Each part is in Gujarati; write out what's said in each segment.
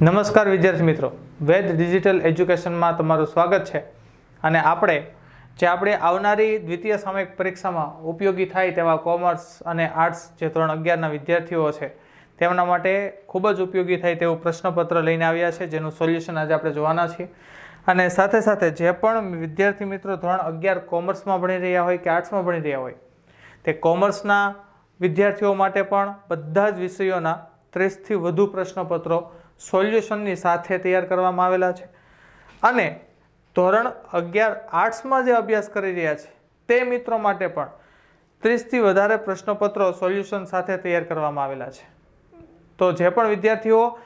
નમસ્કાર વિદ્યાર્થી મિત્રો. વેદ ડિજિટલ એજ્યુકેશનમાં તમારું સ્વાગત છે. અને આપણે, જે આપણે આવનારી દ્વિતીય સામયિક પરીક્ષામાં ઉપયોગી થાય તેવા કોમર્સ અને આર્ટ્સ જે ધોરણ અગિયારના વિદ્યાર્થીઓ છે, તેમના માટે ખૂબ જ ઉપયોગી થાય તેવું પ્રશ્નપત્ર લઈને આવ્યા છે, જેનું સોલ્યુશન આજે આપણે જોવાના છીએ. અને સાથે સાથે જે પણ વિદ્યાર્થી મિત્રો ધોરણ અગિયાર કોમર્સમાં ભણી રહ્યા હોય કે આર્ટ્સમાં ભણી રહ્યા હોય, તે કોમર્સના વિદ્યાર્થીઓ માટે પણ બધા જ વિષયોના ત્રીસથી વધુ પ્રશ્નપત્રો સોલ્યુશનની સાથે તૈયાર કરવામાં આવેલા છે. અને ધોરણ અગિયાર આર્ટ્સમાં જે અભ્યાસ કરી રહ્યા છે, તે મિત્રો માટે પણ ત્રીસથી વધારે પ્રશ્નપત્રો સોલ્યુશન સાથે તૈયાર કરવામાં આવેલા છે. તો જે પણ વિદ્યાર્થીઓ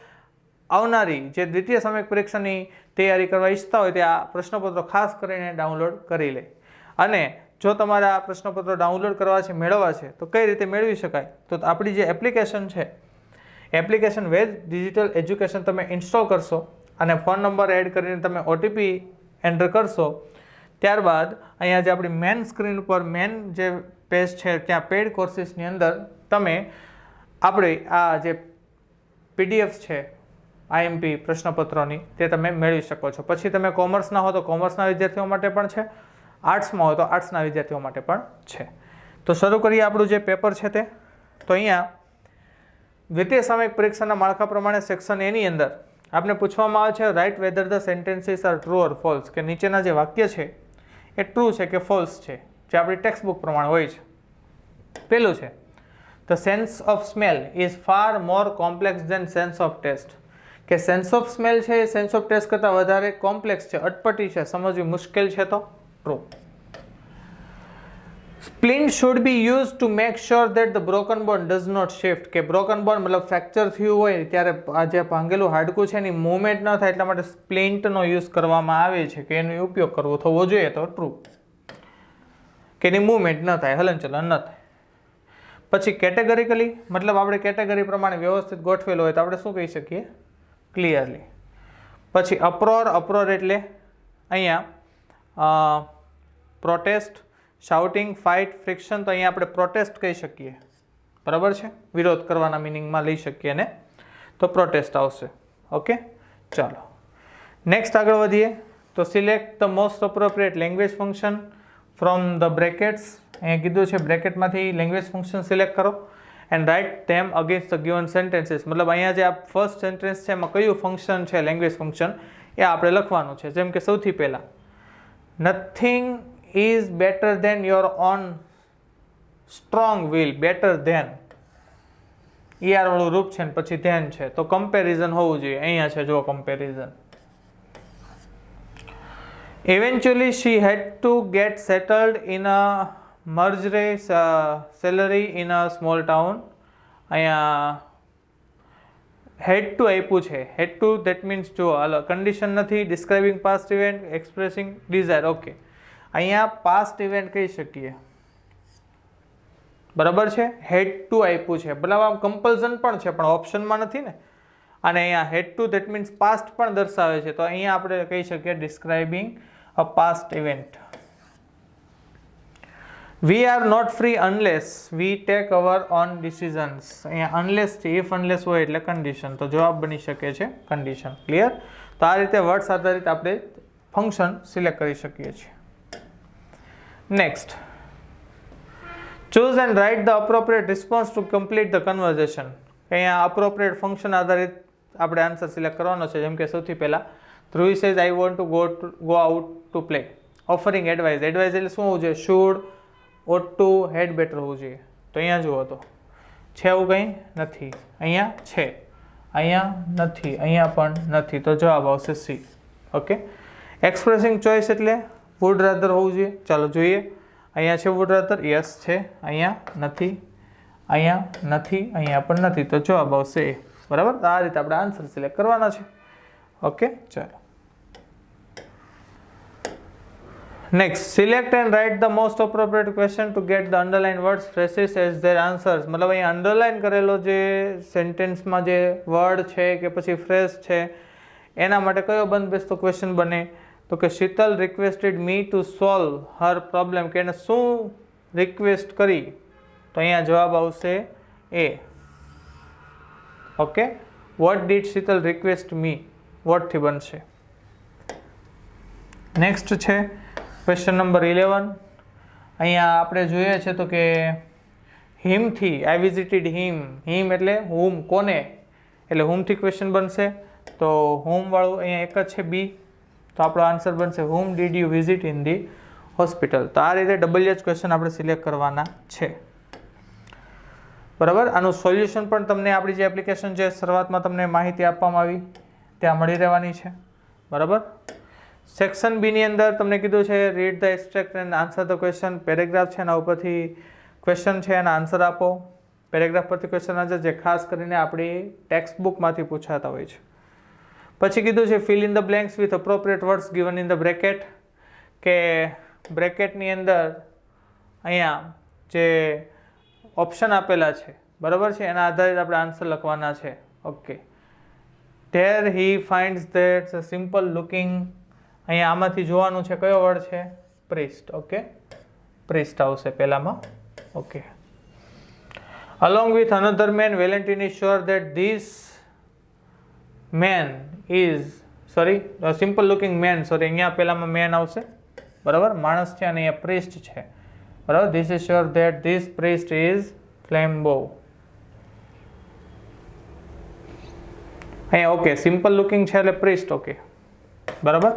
આવનારી જે દ્વિતીય સમય પરીક્ષાની તૈયારી કરવા ઈચ્છતા હોય તે આ પ્રશ્નપત્રો ખાસ કરીને ડાઉનલોડ કરી લે. અને જો તમારે આ પ્રશ્નપત્રો ડાઉનલોડ કરવા છે, મેળવવા છે, તો કઈ રીતે મેળવી શકાય? તો આપણી જે એપ્લિકેશન છે એપ્લિકેશન વેજ ડિજિટલ એજ્યુકેશન તમે ઇન્સ્ટોલ કરશો અને ફોન નંબર એડ કરીને તમે ઓટીપી એન્ટર કરશો. ત્યારબાદ અહીંયા જે આપણી મેન સ્ક્રીન ઉપર મેન જે પેજ છે, ત્યાં પેડ કોર્સિસની અંદર તમે આપણે આ જે પીડીએફ છે આઈએમપી પ્રશ્નપત્રોની, તે તમે મેળવી શકો છો. પછી તમે કોમર્સના હો તો કોમર્સના વિદ્યાર્થીઓ માટે પણ છે, આર્ટ્સમાં હોય તો આર્ટ્સના વિદ્યાર્થીઓ માટે પણ છે. તો શરૂ કરીએ આપણું જે પેપર છે તે. તો અહીંયા દ્વિતીય સામયિક પરીક્ષાના માળખા પ્રમાણે સેક્શન એની અંદર આપને પૂછવામાં આવે છે write whether the sentences are true or false કે નીચેના જે વાક્ય છે, એ ટ્રુ છે કે ફોલ્સ છે, જે આપણી ટેક્સ્ટ બુક પ્રમાણે હોય છે. પેલું છે the sense of smell is far more complex than sense of taste કે સેન્સ ઓફ સ્મેલ છે એ સેન્સ ઓફ ટેસ્ટ કરતાં વધારે કોમ્પ્લેક્સ છે, અટપટી છે, સમજવી મુશ્કેલ છે તો? True splint should be use to make sure that the broken bone does not shift કે બ્રોકન બોન મતલબ ફ્રેક્ચર થયું હોય ત્યારે આ જે ભાંગેલું હાડકું છે એની મૂવમેન્ટ ન થાય એટલા માટે સ્પ્લિન્ટનો યુઝ કરવામાં આવે છે કે એનો ઉપયોગ કરવો થવો જોઈએ તો ટ્રુ કે એની મૂવમેન્ટ ન થાય, હલનચલન ન થાય. પછી કેટેગરીકલી મતલબ આપણે કેટેગરી પ્રમાણે વ્યવસ્થિત ગોઠવેલો હોય તો આપણે શું કહી શકીએ? ક્લિયરલી પછી અપ્રોર અપ્રોર એટલે અહીંયા પ્રોટેસ્ટ શાઉટિંગ ફાઇટ ફ્રિક્શન તો અહીંયા આપણે પ્રોટેસ્ટ કહી શકીએ. બરાબર છે? વિરોધ કરવાના મિનિંગમાં લઈ શકીએ ને તો પ્રોટેસ્ટ આવશે. ઓકે ચાલો. નેક્સ્ટ આગળ વધીએ. તો select the most appropriate language function from the brackets અહીંયા કીધું છે બ્રેકેટમાંથી લેંગ્વેજ ફંક્શન સિલેક્ટ કરો and write them against the given sentences મતલબ અહીંયા જે આ ફર્સ્ટ સેન્ટેન્સ છે, એમાં કયું ફંક્શન છે લેંગ્વેજ ફંક્શન એ આપણે લખવાનું છે. જેમ કે સૌથી પહેલાં nothing is better than your own strong will better than ER વાળું રૂપ છે ને પછી ધ્યાન છે. તો કમ્પેરિઝન હોવું જોઈએ. અહીંયા છે જો comparison eventually she had to get settled in a મર્જરે uh, in a small town અહીંયા હેડ ટુ આપ્યું છે. હેડ ટુ દેટ મીન્સ જો કન્ડિશન નથી. Describing past event expressing desire okay અહીંયા પાસ્ટ ઇવેન્ટ કહી શકીએ. બરાબર છે? હેડ ટુ આપ્યું છે. મતલબ આમ કમ્પલ્સન પણ છે, પણ ઓપ્શનમાં નથી ને? અને અહીંયા had to that means past પણ દર્શાવે છે. તો અહીંયા આપણે કહી શકીએ describing a past event we are not free unless we take our own decisions અહીંયા અનલેસ છે ઇફ અનલેસ હોય એટલે કન્ડિશન તો જવાબ બની શકે છે કન્ડિશન ક્લિયર તો આ રીતે વર્ડ્સ આધારિત આપણે ફંક્શન સિલેક્ટ કરી શકીએ છીએ. Next choose and write the appropriate response to complete the conversation. અહીંયા appropriate ફંક્શન આધારિત આપણે આન્સર સિલેક્ટ કરવાનો છે. જેમ કે સૌથી પહેલાં, Dhruvi says I want to go to go out to play offering advice advice એટલે શું હોવું જોઈએ? Should ought to had better હોવું જોઈએ. તો અહીંયા જુઓ તો. છે એવું કંઈ? નથી. અહીંયા છે. અહીંયા નથી. અહીંયા પણ નથી. તો જવાબ આવશે સી ઓકે એક્સપ્રેસિંગ ચોઇસ એટલે વુડ રાધર હોવું જોઈએ. ચાલો જોઈએ. અહીંયા છે વુડ રાધર યસ છે. અહીંયા નથી. અહીંયા નથી. અહીંયા પણ નથી. તો જવાબ આવશે બરાબર? આ રીતે આપણે આન્સર સિલેક્ટ કરવાના છે. ઓકે ચાલો. Next select and write the most appropriate question to get the underline words phrases as their answers મતલબ અહીં અંડરલાઇન કરેલો જે સેન્ટેન્સમાં જે વર્ડ છે કે પછી ફ્રેઝ છે, એના માટે કયો બંધબેસતો ક્વેશ્ચન બને? તો કે Sheetal requested me to solve her problem કે એને શું રિક્વેસ્ટ કરી? તો અહીંયા જવાબ આવશે A. Okay what did Sheetal request me વોટથી બનશે? નેક્સ્ટ છે ક્વેશ્ચન નંબર ઇલેવન અહીંયા આપણે જોઈએ છે તો કે હિમથી આઈ વિઝિટેડ હિમ હિમ એટલે હુમ કોને? એટલે હુમથી ક્વેશ્ચન બનશે? તો હુમવાળું અહીંયા એક જ છે બી તો આપણો આન્સર બનશે whom did you visit in the hospital તો આ રીતે ડબલ એચ ક્વેશ્ચન આપણે સિલેક્ટ કરવાના છે. બરાબર? આનું સોલ્યુશન પણ તમને આપણી જે એપ્લિકેશન છે, શરૂઆતમાં તમને માહિતી આપવામાં આવી. ત્યાં મળી રહેવાની છે. બરાબર? સેક્શન બીની અંદર તમને કીધું છે read the extract and answer the question paragraph છે, એના ઉપરથી ક્વેશ્ચન છે, એના આન્સર આપો. પેરેગ્રાફ પરથી ક્વેશ્ચન આન્સર જે ખાસ કરીને આપણી ટેક્સ્ટ બુકમાંથી પૂછાતા હોય છે. પછી કીધું છે fill in the blanks with appropriate words given in the bracket કે બ્રેકેટની અંદર અહીંયા જે ઓપ્શન આપેલા છે, બરાબર છે? એના આધારિત આપણે આન્સર લખવાના છે. Okay there he finds that simple looking અહીંયા આમાંથી જોવાનું છે, કયો વર્ડ છે? પ્રિસ્ટ ઓકે પ્રિસ્ટ આવશે પહેલામાં. Okay along with another man Valentin is sure that this man is, sorry, a simple looking man, sorry, અહીંયા પહેલામાં man આવશે. બરાબર? માણસ છે અને અહીંયા priest છે. બરાબર? This is sure that this priest is flambeau. અહીંયા ઓકે સિમ્પલ લુકિંગ છે એટલે priest ઓકે બરાબર?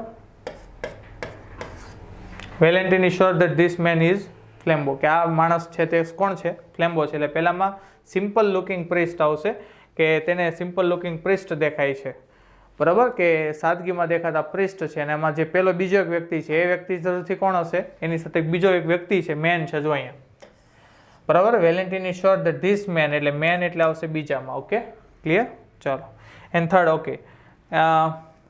Valentin is sure that this man is Flambeau કે આ માણસ છે તે કોણ છે? ફ્લેમ્બો છે. એટલે પહેલામાં સિમ્પલ લુકિંગ પ્રિસ્ટ આવશે. કે તેને સિમ્પલ લુકિંગ પ્રિસ્ટ દેખાય છે. બરાબર? કે સાદગીમાં દેખાતા પ્રિસ્ટ છે અને એમાં જે પેલો બીજો એક વ્યક્તિ છે, એ વ્યક્તિ જરૂરથી કોણ હશે? એની સાથે બીજો એક વ્યક્તિ છે મેન છે જો અહીંયા. બરાબર? Valentin is the this man એટલે મેન એટલે આવશે બીજામાં ઓકે ક્લિયર ચાલો. And third okay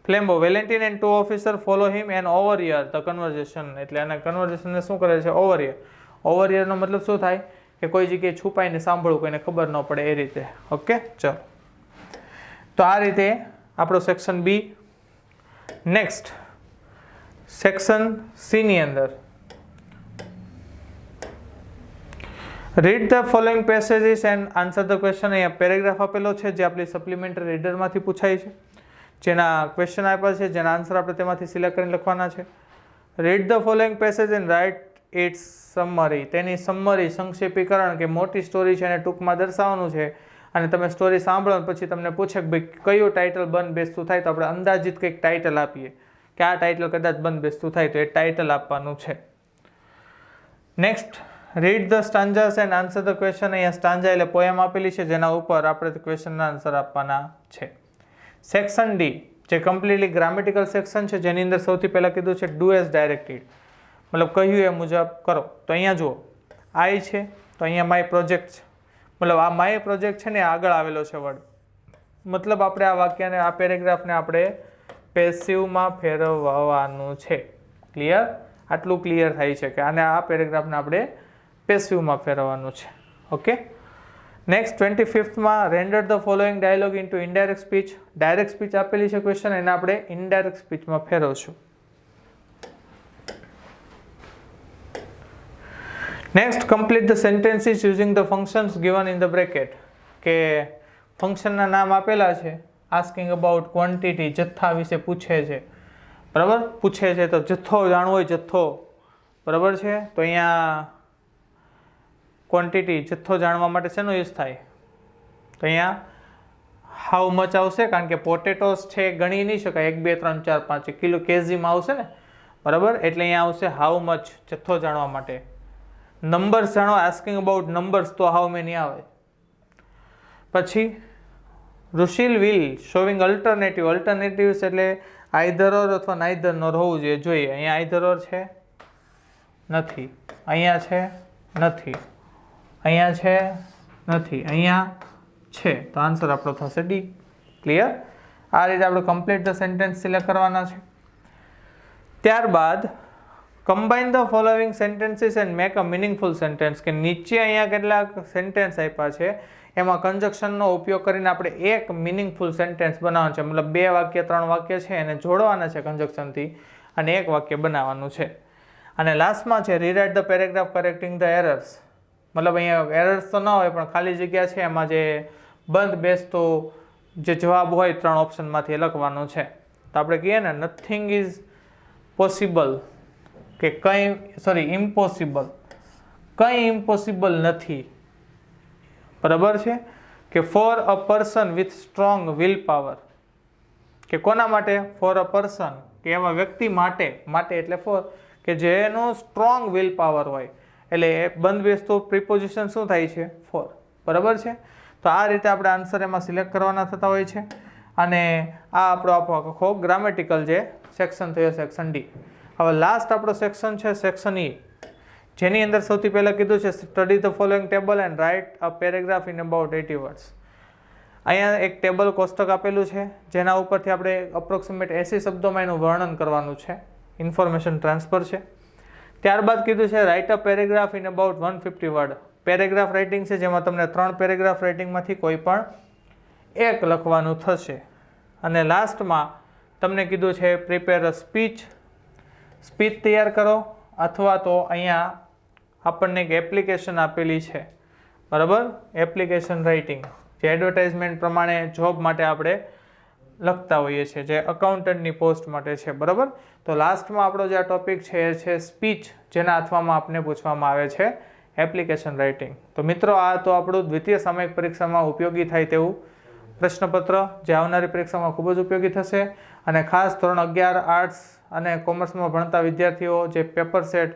Flambeau Valentin and two officer follow him and overhear the conversation એટલે એના કન્વર્ઝેશનને શું કરે છે? ઓવર યર ઓવર યરનો મતલબ શું થાય? કે કોઈ જગ્યાએ છુપાઈને સાંભળવું કોઈને ખબર ન પડે એ રીતે. ઓકે? ચલો. તો આ રીતે આપણો સેક્શન બી નેક્સ્ટ સેક્શન સીની અંદર. Read the following passages and answer the question અહીંયા પેરેગ્રાફ આપેલો છે, જે આપણી સપ્લિમેન્ટરી રીડરમાંથી પૂછાય છે. જેના ક્વેશ્ચન આપ્યા છે, જેના આન્સર આપણે તેમાંથી સિલેક્ટ કરીને લખવાના છે. Read the following passage and write its summary તેની સમ્મરી સંક્ષેપીકરણ કે મોટી સ્ટોરી છે એને ટૂંકમાં દર્શાવવાનું છે. અને તમે સ્ટોરી સાંભળો પછી તમને પૂછે કે ભાઈ કયું ટાઇટલ બંધ બેસતું થાય તો આપણે અંદાજિત કંઈક ટાઇટલ આપીએ. કે આ ટાઇટલ કદાચ બંધ બેસતું થાય તો એ ટાઇટલ આપવાનું છે. Next read the stanzas and answer the question અહીંયા સ્ટાન્જા એટલે પોએમ આપેલી છે, જેના ઉપર આપણે ક્વેશ્ચનના આન્સર આપવાના છે. સેક્શન ડી જે કમ્પ્લીટલી ગ્રામેટિકલ સેક્શન છે, જેની અંદર સૌથી પહેલાં કીધું છે ડુ એઝ ડાયરેક્ટેડ મતલબ કહ્યું એ મુજબ કરો. તો અહીંયા જુઓ આઈ છે, તો અહીંયા માય પ્રોજેક્ટ છે. મતલબ આ માય પ્રોજેક્ટ છે ને આગળ આવેલો છે વર્ડ મતલબ આપણે આ વાક્યને, આ પેરેગ્રાફને આપણે પેસિવમાં ફેરવવાનું છે. ક્લિયર આટલું ક્લિયર થાય છે કે આને આ પેરેગ્રાફને આપણે પેસિવમાં ફેરવવાનું છે. Okay next twenty ફિફ્થમાં render the following dialogue into indirect speech direct speech આપેલી છે ક્વેશ્ચન એને આપણે ઇનડાયરેક્ટ સ્પીચમાં ફેરવશું. Next complete the sentences using the functions given in the bracket કે ફંક્શનના નામ આપેલા છે આસ્કિંગ અબાઉટ ક્વોન્ટિટી જથ્થા વિશે પૂછે છે. બરાબર? પૂછે છે તો જથ્થો જાણવો હોય જથ્થો. બરાબર છે? તો અહીંયા ક્વોન્ટિટી જથ્થો જાણવા માટે શેનો યુઝ થાય? તો અહીંયા હાઉ મચ આવશે? કારણ કે પોટેટોસ છે, ગણી નહીં શકાય. એક, બે, ત્રણ, ચાર, પાંચ કિલો કેજીમાં આવશે ને? બરાબર? એટલે અહીંયા આવશે હાઉ મચ જથ્થો જાણવા માટે. નંબર્સ જાણો આસ્કિંગ અબાઉટ નંબર્સ તો હાઉ મેની આવે? પછી, Rishil will showing alternative alternatives એટલે આઈધર ઓર અથવા નાઈધર નોર હોવું જોઈએ. જોઈએ, અહીંયા આઈધર ઓર છે? નથી. અહીંયા છે? નથી. અહીંયા છે? નથી. અહીંયા છે. તો આન્સર આપણો થશે ડી ક્લિયર આ રીતે આપણે કમ્પ્લીટ ધ સેન્ટેન્સ સિલેક્ટ કરવાના છે. ત્યારબાદ combine the following sentences and make a meaningful sentence કે નીચે અહીંયા કેટલાક સેન્ટેન્સ આપ્યા છે? એમાં કન્જક્શનનો ઉપયોગ કરીને આપણે એક મિનિંગફુલ સેન્ટેન્સ બનાવવાનું છે. મતલબ બે વાક્ય, ત્રણ વાક્ય છે એને જોડવાના છે કન્જક્શનથી અને એક વાક્ય બનાવવાનું છે. અને લાસ્ટમાં છે rewrite the paragraph correcting the errors મતલબ અહીંયા એરર્સ તો ન હોય, પણ ખાલી જગ્યા છે. એમાં જે બંધ, બેસતો જે જવાબ હોય ત્રણ ઓપ્શનમાંથી લખવાનો છે. તો આપણે કહીએ ને નથિંગ ઇઝ પોસિબલ કે કંઈ સોરી ઇમ્પોસિબલ કંઈ ઇમ્પોસિબલ નથી. બરાબર છે? કે for a person with strong will power કે કોના માટે? ફોર અ પર્સન કે એવા વ્યક્તિ માટે. માટે એટલે ફોર કે જેનો સ્ટ્રોંગ વિલ પાવર હોય. એટલે બંધ બેસતું પ્રિપોઝિશન શું થાય છે? ફોર બરાબર છે? તો આ રીતે આપણે આન્સર એમાં સિલેક્ટ કરવાના થતા હોય છે. અને આ આપણો આપણો આખો ગ્રામેટિકલ જે સેક્શન થયો સેક્શન ડી હવે લાસ્ટ આપણો સેક્શન છે સેક્શન ઈ જેની અંદર સૌથી પહેલાં કીધું છે study the following table and write a paragraph in about eighty words અહીંયા એક ટેબલ કોષ્ટક આપેલું છે, જેના ઉપરથી આપણે અપ્રોક્સિમેટ એસી શબ્દોમાં એનું વર્ણન કરવાનું છે. ઇન્ફોર્મેશન ટ્રાન્સફર છે. ત્યારબાદ કીધું છે write a paragraph in about one fifty word paragraph writing છે, જેમાં તમને ત્રણ પેરેગ્રાફ રાઇટિંગમાંથી કોઈ પણ એક લખવાનું થશે. અને લાસ્ટમાં તમને કીધું છે પ્રિપેર અ સ્પીચ સ્પીચ તૈયાર કરો અથવા તો અહીંયા આપણને એક એપ્લિકેશન આપેલી છે. બરાબર? એપ્લિકેશન રાઇટિંગ જે એડવર્ટાઇઝમેન્ટ પ્રમાણે જોબ માટે આપણે લખતા હોઈએ છીએ, જે અકાઉન્ટન્ટની પોસ્ટ માટે છે. બરાબર? તો લાસ્ટમાં આપણો જે આ ટોપિક છે એ છે સ્પીચ જેના અથવામાં આપને પૂછવામાં આવે છે એપ્લિકેશન રાઇટિંગ તો મિત્રો, આ તો આપણું દ્વિતીય સામયિક પરીક્ષામાં ઉપયોગી થાય તેવું પ્રશ્નપત્ર, જે આવનારી પરીક્ષામાં ખૂબ જ ઉપયોગી થશે. અને ખાસ ધોરણ અગિયાર આર્ટ્સ અને કોમર્સમાં ભણતા વિદ્યાર્થીઓ જે પેપર સેટ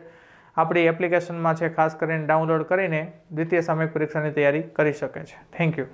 આપણી એપ્લિકેશનમાં છે, ખાસ કરીને ડાઉનલોડ કરીને દ્વિતીય સામયિક પરીક્ષાની તૈયારી કરી શકે છે. Thank you